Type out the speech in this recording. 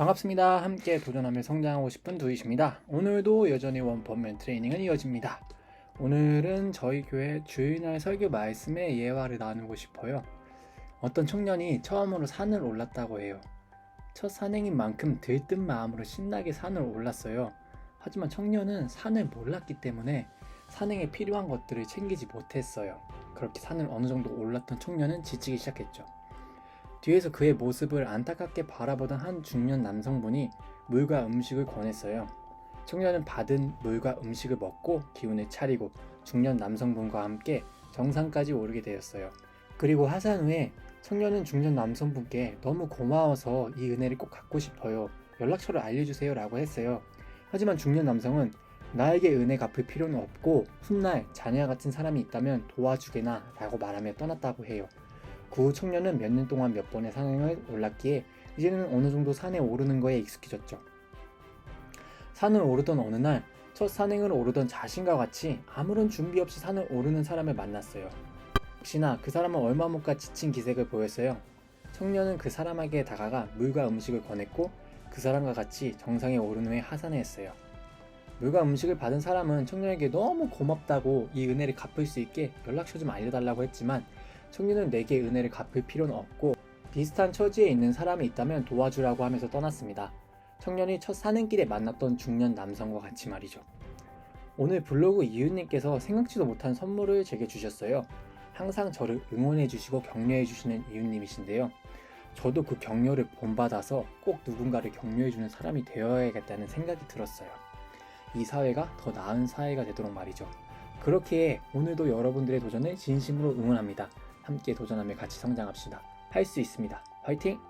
반갑습니다. 함께 도전하며 성장하고 싶은 두이십니다. 오늘도 여전히 원펀맨 트레이닝은 이어집니다. 오늘은 저희 교회 주일날 설교 말씀의 예화를 나누고 싶어요. 어떤 청년이 처음으로 산을 올랐다고 해요. 첫 산행인 만큼 들뜬 마음으로 신나게 산을 올랐어요. 하지만 청년은 산을 몰랐기 때문에 산행에 필요한 것들을 챙기지 못했어요. 그렇게 산을 어느 정도 올랐던 청년은 지치기 시작했죠. 뒤에서 그의 모습을 안타깝게 바라보던 한 중년 남성분이 물과 음식을 권했어요. 청년은 받은 물과 음식을 먹고 기운을 차리고 중년 남성분과 함께 정상까지 오르게 되었어요. 그리고 하산 후에 청년은 중년 남성분께 너무 고마워서 이 은혜를 꼭 갖고 싶어요. 연락처를 알려주세요 라고 했어요. 하지만 중년 남성은 나에게 은혜 갚을 필요는 없고 훗날 자녀와 같은 사람이 있다면 도와주게나 라고 말하며 떠났다고 해요. 그 후 청년은 몇 년 동안 몇 번의 산행을 올랐기에 이제는 어느 정도 산에 오르는 거에 익숙해졌죠. 산을 오르던 어느 날 첫 산행을 오르던 자신과 같이 아무런 준비 없이 산을 오르는 사람을 만났어요. 역시나 그 사람은 얼마 못 가 지친 기색을 보였어요. 청년은 그 사람에게 다가가 물과 음식을 권했고 그 사람과 같이 정상에 오른 후에 하산했어요. 물과 음식을 받은 사람은 청년에게 너무 고맙다고 이 은혜를 갚을 수 있게 연락처 좀 알려달라고 했지만 청년은 내게 은혜를 갚을 필요는 없고 비슷한 처지에 있는 사람이 있다면 도와주라고 하면서 떠났습니다. 청년이 첫 산행길에 만났던 중년 남성과 같이 말이죠. 오늘 블로그 이웃님께서 생각지도 못한 선물을 제게 주셨어요. 항상 저를 응원해 주시고 격려해 주시는 이웃님이신데요. 저도 그 격려를 본받아서 꼭 누군가를 격려해 주는 사람이 되어야겠다는 생각이 들었어요. 이 사회가 더 나은 사회가 되도록 말이죠. 그렇게 오늘도 여러분들의 도전을 진심으로 응원합니다. 함께 도전하며 같이 성장합시다. 할 수 있습니다. 화이팅!